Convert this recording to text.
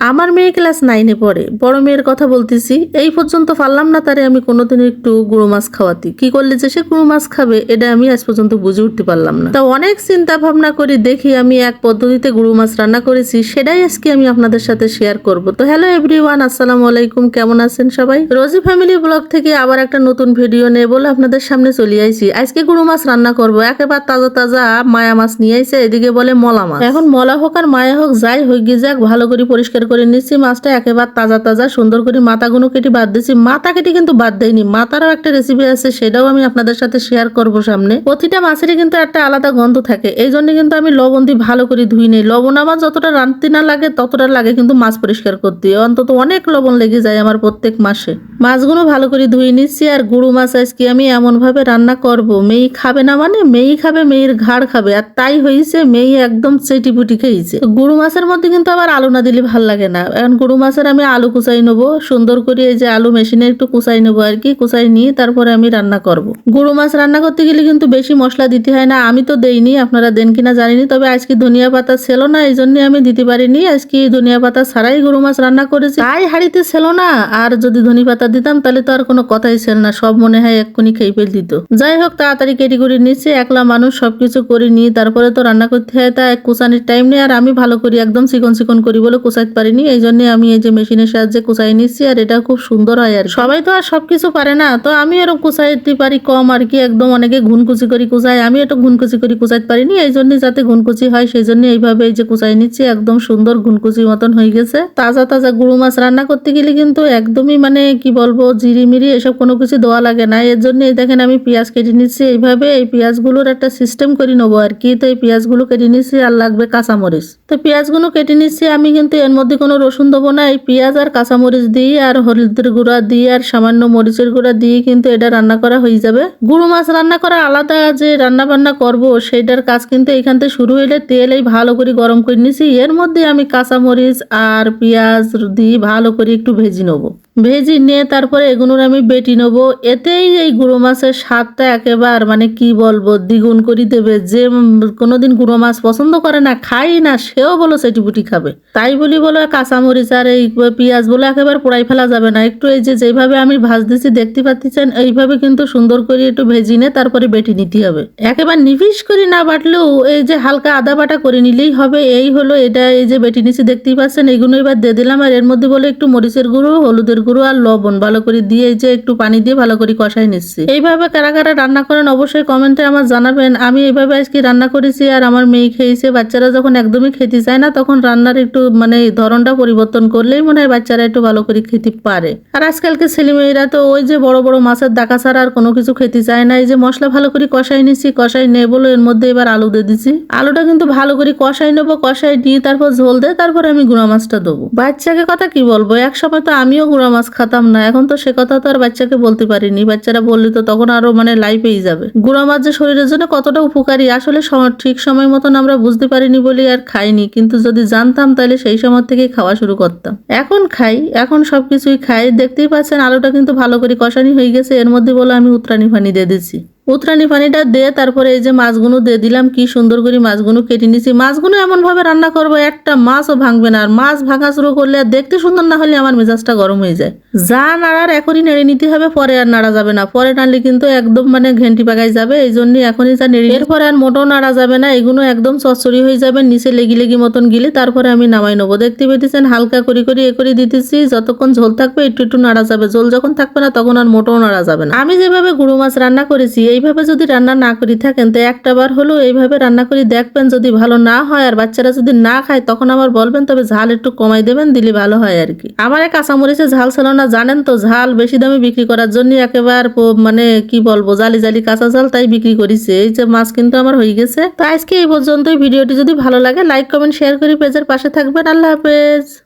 আমার মেয়ে ক্লাস নাইনে পড়ে, বড় মেয়ের কথা বলতেছি, এই পর্যন্ত পারলাম না তারে আমি কোনোদিন একটু গুঁড়ো মাছ খাওয়াতি। কি করলে যে সে গুঁড়ো মাছ খাবে, এটা আমি আজ পর্যন্ত বুঝে উঠতে পারলাম না। তা অনেক চিন্তা ভাবনা করি দেখি আমি এক পদ্ধতিতে গুঁড়ো মাছ রান্না করেছি, সেটাই আজকে আমি আপনাদের সাথে শেয়ার করব। তো হ্যালো এভরিওয়ান আসসালামু আলাইকুম, কেমন আছেন সবাই? রোজি ফ্যামিলি ব্লগ থেকে আবার একটা নতুন ভিডিও নিয়ে বলে আপনাদের সামনে চলে আইছি। আজকে গুঁড়ো মাছ রান্না করব, একেবারে তাজা তাজা মায়া মাছ নিয়ে আইছে, এদিকে বলে মলা মাছ। এখন মলা হোক আর মায়া হোক, যাই হোক, গিয়ে যাক, ভালো করে পরিষ্কার করে নিচ্ছি, মাছটা একেবারে তাজা তাজা, সুন্দর করে মাথাগুলো কেটে বাদ দিচ্ছি মাথা কেটে কিন্তু বাদ দেয়নি মাথারও একটা রেসিপি আছে, সেটাও আমি আপনাদের সাথে শেয়ার করব সামনে। প্রতিটা মাছেরই কিন্তু একটা আলাদা গন্ধ থাকে এই জন্য কিন্তু আমি লবণ দিয়ে ভালো করে ধুই নেই। লবণ আমার যতটা রাঁধতে না লাগে, ততটা লাগে কিন্তু মাছ পরিষ্কার করতে। অন্তত অনেক লবণ লেগে যায় আমার প্রত্যেক মাসে। মাছগুলো ভালো করে ধুয়ে নিচ্ছি, আর গুঁড়ো মাছ আজকে আমি এমন ভাবে রান্না করব। মেয়ে খাবে না মানে মেয়ে খাবে মেয়ের ঘাড় খাবে, আর তাই হয়েছে মেয়ে একদম চেটি পুটি খেয়েছে। গুঁড়ো মাছের মধ্যে কিন্তু আবার আলু না দিলে ভালো লাগে না। এখন গুঁড়ো মাছের আমি আলু কুচাই নেব। সুন্দর করে এই যে আলু মেশিনে একটু কুচাই নেব আর কি, কুচাই নিয়ে তারপরে আমি রান্না করব। গুঁড়ো মাছ রান্না করতে গেলে কিন্তু বেশি মশলা দিতে হয় না। আমি তো দেইনি, আপনারা দেন কিনা জানিনি, তবে আজকে ধনিয়া পাতা ছিল না, এই জন্য আমি দিতে পারিনি। আজকে ধনিয়া পাতা ছাড়াই গরু মাছ রান্না করেছি। তাই হাড়িতে ছিল না। আর যদি ধনি পাতা দিতাম, তাহলে তো আর কোনো কথাই ছিল না। সব মনে হয় এক্ষুনি খেয়ে ফেল দিত। যাই হোক, তাড়াতাড়ি কেটে করে নিচ্ছে। একলা মানুষ সবকিছু করে নিয়ে তারপরে তো রান্না করতে হয়। তা কুচানির টাইম নেই। আর আমি ভালো করি একদম চিকন চিকন করি বলে কুচাইতে পারিনি, এই জন্য আমি এই যে মেশিনের সাহায্যে কুচাই নিচ্ছি আর এটা খুব সুন্দর হয় আর সবাই তো আর সবকিছু পারে না, তো আমি এরকম কুচাইতে পারি কম আর কি, একদম অনেকে ঘুনকুচি করি কুচাই আমি একটু ঘুনকুচি করি কুচাইতে পারিনি, এই জন্য যাতে ঘুনকুচি হয় সেই জন্য এইভাবে এই যে কুচাই নিচ্ছি, একদম সুন্দর ঘুনকুচি মতন হয়ে গেছে। তাজা তাজা গুঁড়ো মাছ রান্না করতে গেলে কিন্তু একদমই মানে কি বলব জিরি মিরি এসব কোনো কিছু দেওয়া লাগে না, এর জন্য এই দেখেন আমি পেঁয়াজ কেটে নিচ্ছি, এইভাবে এই পেঁয়াজগুলোর একটা সিস্টেম করে নেব আর কি, তো এই পেঁয়াজগুলো কেটে নিচ্ছি আর লাগবে কাঁচামরিচ। তো পেঁয়াজগুলো কেটে নিচ্ছি আমি কিন্তু এর মধ্যে কোনো রসুন দেবো না, এই পেঁয়াজ আর কাঁচামরিচ দিয়ে আর হলুদের গুঁড়া দিয়ে আর সামান্য মরিচের গুঁড়া দিয়ে কিন্তু এটা রান্না করা হয়ে যাবে। গুঁড়ো মাছ রান্না করা আলাদা যে রান্না বান্না করব, সেইটার কাজ কিন্তু এখান থেকে শুরু হইলে তেল এই ভালো করে গরম করে নিছি। এর মধ্যে আমি কাঁচামরিচ আর পেঁয়াজ দিয়ে ভালো করে একটু ভেজে নেব। ভেজি নিয়ে তারপরে এগুলোর আমি বেটি নেব। এতেই এই গুঁড়ো মাছের স্বাদটা একেবার মানে কি বলব, দ্বিগুণ করে দেবে যে উম কোনোদিন গুঁড়ো মাছ পছন্দ করে না খাই না, সেও বলো সেটি বুটি খাবে। তাই বলি বলো, কাঁচামরিচ আর এই পেঁয়াজ বলে একেবারে পোড়াই ফেলা যাবে না। একটু এই যে যেভাবে আমি ভাজ দিচ্ছি দেখতে পাচ্ছেন, এইভাবে কিন্তু সুন্দর করে একটু ভেজি নিয়ে তারপরে বেটি নিতে হবে। একেবারে নিভিশ করে না বাটলেও এই যে হালকা আদা বাটা করে নিলেই হবে। এই হলো, এটা এই যে বেটি নিচে দেখতেই পাচ্ছেন এইগুলো এবার দিয়ে দিলাম। আর এর মধ্যে বলে একটু মরিচের গুঁড়ো, হলুদের গুঁড়ো আর লবণ ভালো করে দিয়ে যে একটু পানি দিয়ে ভালো করে কষাই নিচ্ছি। এইভাবে কারা কারা রান্না করেন অবশ্যই কমেন্টে আমার জানাবেন। আমি এইভাবে আজকে রান্না করেছি আর আমার মেয়ে খেয়েছে, বাচ্চারা যখন একদমই খেতে চায় না তখন রান্নার একটু মানে ধরনটা পরিবর্তন করলেই মনে হয় বাচ্চারা একটু ভালো করে খেতে পারে। আর আজকালকে ছেলেমেয়েরা তো ওই যে বড় বড় মাছের ডাকা ছাড়া আর কোনো কিছু খেতে চায় না। এই যে মশলা ভালো করে কষাই নিচ্ছি কষাই নেই বলে এর মধ্যে এবার আলু দিয়ে দিচ্ছি। আলুটা কিন্তু ভালো করে কষাই নেব কষাই নিয়ে তারপর ঝোল দেয় তারপর আমি গুঁড়া মাছটা দেবো। বাচ্চাকে কথা কি বলব? এক সময় তো আমিও গুঁড়া মাছ খাতাম না। এখন তো সে কথা তো আর বাচ্চাকে বলতে পারিনি। বাচ্চারা বললে তো তখন আরও মানে লাইফেই যাবে। গুড়া মাছ যে শরীরের জন্য কতটা উপকারী, আসলে ঠিক সময় মতন আমরা বুঝতে পারিনি বলে আর খাইনি। কিন্তু যদি জানতাম তাহলে সেই সময় থেকেই খাওয়া শুরু করতাম। এখন খাই, এখন সবকিছুই খাই। দেখতেই পাচ্ছেন, আলুটা কিন্তু ভালো করে কষানি হয়ে গেছে। এর মধ্যে বলে আমি উত্রানি ফানি দিয়ে দিচ্ছি। উত্রানি পানিটা দিয়ে তারপরে এই যে মাছগুলো দিয়ে দিলাম কি সুন্দর করে মাছগুলো কেটে নিছি। মাছগুলো এমন ভাবে রান্না করব, একটা মাছও ভাঙবে না। আর মাছ ভাঙা শুরু করলে আর দেখতে সুন্দর না হলে আমার মেজাজটা গরম হয়ে যায়। যা নাড়ার এখনই নেড়ে নিতে হবে, পরে আর নাড়া যাবে না। পরে নাড়লে কিন্তু একদম মানে ঘেন্টি পাকাই যাবে, এই জন্যই এখনই যা নেড়ে এরপরে আর মোটেও নাড়া যাবে না, এগুলো একদম চচ্চড়ি হয়ে যাবে, নিচে লেগি লেগি মতন গিলে তারপরে আমি নামাই নেব। দেখতে পেতেছেন হালকা করে করে এ করে দিতেছি, যতক্ষণ ঝোল থাকবে একটু একটু নাড়া যাবে। ঝোল যখন থাকবে না, তখন আর মোটেও নাড়া যাবে না। আমি যেভাবে গুঁড়ো মাছ রান্না করেছি এইভাবে যদি রান্না না করি থাকেন, তো একটা বার হলেও এইভাবে রান্না করে দেখবেন যদি ভালো না হয় আর বাচ্চারা যদি না খায়, তখন আবার বলবেন, তবে ঝাল একটু কমাই দেবেন, দিলে ভালো হয় আর কি। আমার এই কাঁচামরিচে ঝাল ছিল না, জানেন তো, ঝাল বেশি দামে বিক্রি করার জন্য একেবারে মানে কি বলব, জালি জালি কাঁচা ঝাল তাই বিক্রি করেছে। এই যে মাছ কিন্তু আমার হয়ে গেছে। তো আজকে এই পর্যন্তই। ভিডিওটি যদি ভালো লাগে, লাইক, কমেন্ট, শেয়ার করে পেজের পাশে থাকবেন। আল্লাহ হাফেজ।